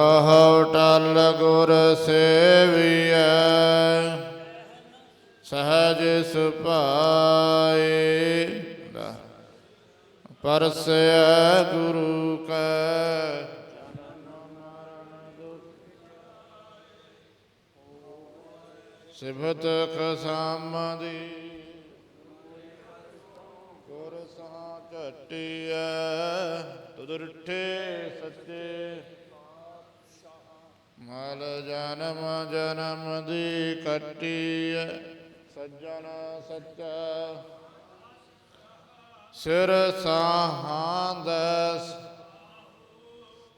ਕਹਉ ਟਲ ਗੁਰ ਸੇਵੀਐ ਸਹਜ ਸੁਭਾਏ ਲੈ। ਪਰਸੈ ਗੁਰੂ ਕੈ ਸਿਫਤ ਖਸਾਮਦੀ, ਗੁਰ ਸਾ ਝਟਿਐ ਤੁਦਰਠੇ ਸੱਚੇ ਮਲ ਜਨਮ ਜਨਮ ਦੀ ਕੱਟੀਐ, ਸੱਜਣ ਸੱਚਾ। ਸਿਰ ਸਾਹਾਂਦਸ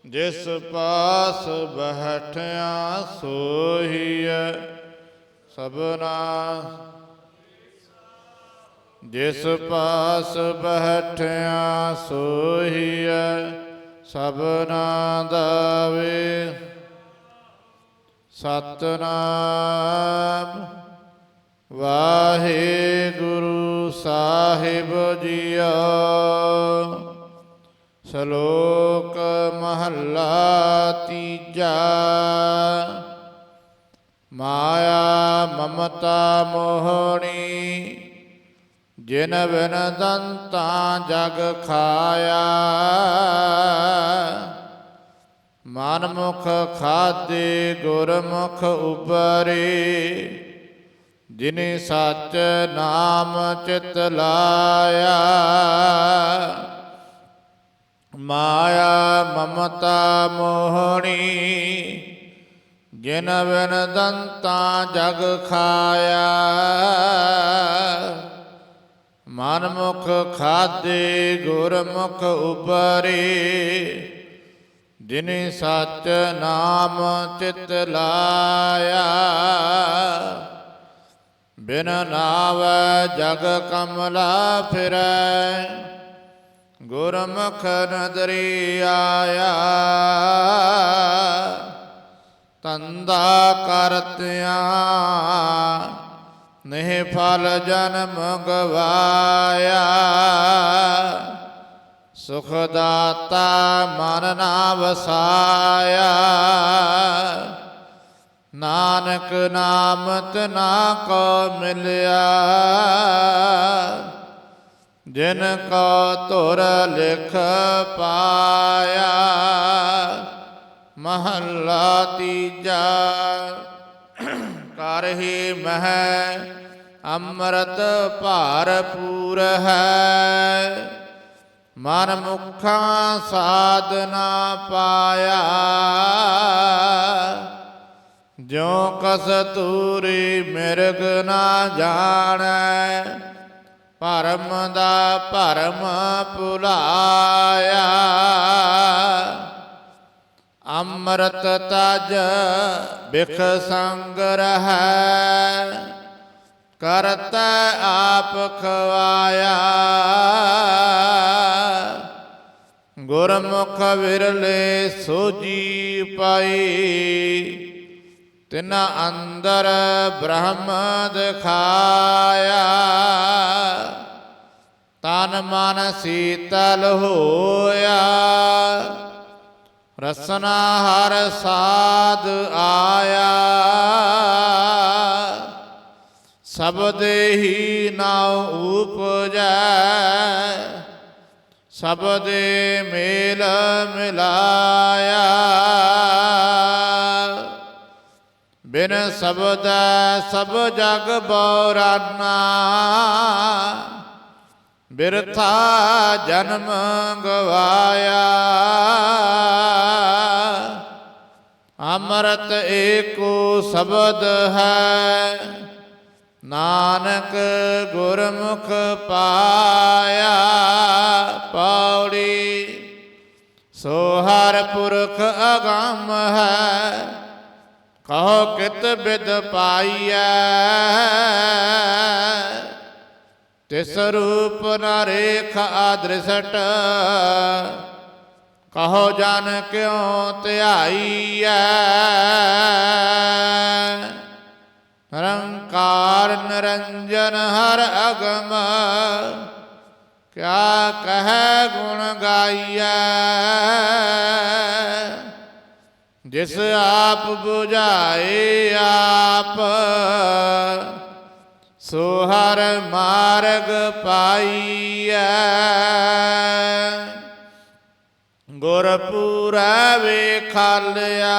ਜਿਸ ਪਾਸ ਬਹਿਠਿਆ ਸੋਹੀਐ, ਸਭਨਾ। ਜਿਸ ਪਾਸ ਬਹਿਠਿਆ ਸੋਹੀਐ, ਸਭਨਾ ਦਾਵੇ ਸਤਨਾਮ। ਵਾਹਿਗੁਰੂ ਸਾਹਿਬ ਜੀਓ। ਸ਼ਲੋਕ ਮਹੱਲਾ ਤੀਜਾ। ਮਾਇਆ ਮਮਤਾ ਮੋਹਣੀ, ਜਿਨ ਬਿਨ ਦੰਤਾ ਜਗ ਖਾਇਆ। ਮਨਮੁਖ ਖਾਦੇ ਗੁਰਮੁਖ ਉਪਰੇ, ਜਿਨੇ ਸੱਚ ਨਾਮ ਚਿਤ ਲਾਇਆ। ਮਾਇਆ ਮਮਤਾ ਮੋਹਣੀ, ਜਿਨ ਬਿਨ ਦੰਤਾ ਜਗ ਖਾਇਆ। ਮਨ ਮੁਖ ਖਾਦੇ ਗੁਰਮੁਖ ਉਪਰੇ ਜਿਨੇ ਸੱਚ ਨਾਮ ਚਿਤ ਲਾਇਆ, ਬਿਨ ਨਾਵੈ ਜਗ ਕਮਲਾ ਫਿਰੈ, ਗੁਰਮੁਖ ਨਦਰੀ ਆਇਆ। ਤੰਦਾ ਕਰਤਿਆਂ ਨਹਿ ਫਲ ਜਨਮ ਗਵਾਇਆ। ਸੁਖ ਦਾਤਾ ਮਨ ਨਾ ਵਸਾਇਆ ਨਾਨਕ ਨਾਮਤ ਨਾ ਕੋ ਮਿਲਿਆ। ਜਿਨ ਕੋ ਧੁਰ ਲਿਖ ਪਾਇਆ। ਮਹੱਲਾ ਤੀਜਾ। ਕਰ ਹੀ ਮਹਿ ਅੰਮ੍ਰਿਤ ਭਾਰ ਪੂਰ ਹੈ। ਮਨ ਮੁਖਾਂ ਸਾਧਨਾ ਪਾਇਆ। ਜਿਉ ਕਸਤੂਰੀ ਮਿਰਗ ਨਾ ਜਾਣੈ, ਭਰਮ ਦਾ ਭਰਮ ਭੁਲਾਇਆ। ਅੰਮ੍ਰਿਤ ਤਜ ਬਿਖ ਸੰਗ ਰਹੈ ਕਰਤ ਆਪ ਖਵਾਇਆ। ਗੁਰਮੁਖ ਵਿਰਲੇ ਸੋਜੀ ਪਾਈ। ਤਿਨਾ ਅੰਦਰ ਬ੍ਰਹਮ ਦਿਖਾਇਆ। ਤਨ ਮਨ ਸੀਤਲ ਹੋਇਆ। ਰਸਨਾ ਹਰ ਸਾਧ ਆਇਆ। ਸਬਦੇ ਹੀ ਨਾਉ ਉਪਜੈ। ਸ਼ਬਦ ਮੇਲ ਮਿਲਾਇਆ। ਬਿਨ ਸਬਦ ਸਭ ਜਗ ਬੋਰਾਨਾ। ਬਿਰਥਾ ਜਨਮ ਗਵਾਇਆ। ਅੰਮ੍ਰਿਤ ਏਕੋ ਸ਼ਬਦ ਹੈ। ਨਾਨਕ ਗੁਰਮੁਖ ਪਾਇਆ ਪੌੜੀ, ਸੋ ਹਰ ਪੁਰਖ ਅਗੰਮ ਹੈ, ਕਹੋ ਕਿਤ ਬਿਦ ਪਾਈਐ। ਤਿਸ ਰੂਪ ਨ ਰੇਖ ਆਦ੍ਰਿਸਟ, ਕਹੋ ਜਨ ਕਿਉ ਧਿਆਈਐ। ਨਿਰੰਕਾਰ ਨਿਰੰਜਨ ਹਰ ਅਗਮ, ਕਿਆ ਕਹੈ ਗੁਣ ਗਾਈਐ? ਜਿਸ ਆਪ 부ਝਾਏ ਆਪ, ਸੋ ਹਰ ਮਾਰਗ ਪਾਈਐ। ਗੁਰ ਪੂਰਾ ਵੇਖਾਲਿਆ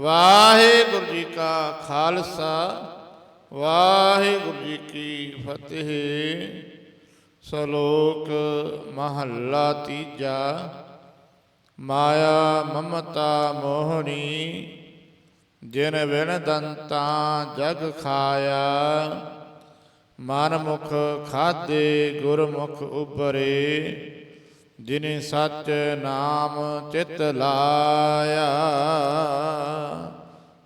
ਵਾਹਿਗੁਰੂ ਜੀ ਕਾ ਖਾਲਸਾ, ਵਾਹਿਗੁਰੂ ਜੀ ਕੀ ਫਤਿਹ। ਸ਼ਲੋਕ ਮਹੱਲਾ ਤੀਜਾ, ਮਾਇਆ ਮਮਤਾ ਮੋਹਣੀ, ਜਿਨ ਵਿਣ ਦੰਤਾ ਜਗ ਖਾਇਆ। ਮਨ ਮੁਖ ਖਾਦੇ ਗੁਰਮੁਖ ਉਬਰੇ ਜਿਨੇ ਸੱਚ ਨਾਮ ਚਿਤ ਲਾਇਆ,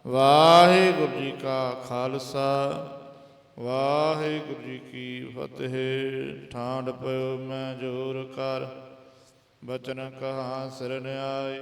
ਵਾਹਿਗੁਰੂ ਜੀ ਕਾ ਖਾਲਸਾ, ਵਾਹਿਗੁਰੂ ਜੀ ਕੀ ਫਤਿਹ। ਠਾਂਡ ਪਇਓ, ਮੈਂ ਜੋਰ ਕਰ, ਬਚਨ ਕਹਾ ਸਰਣ ਆਏ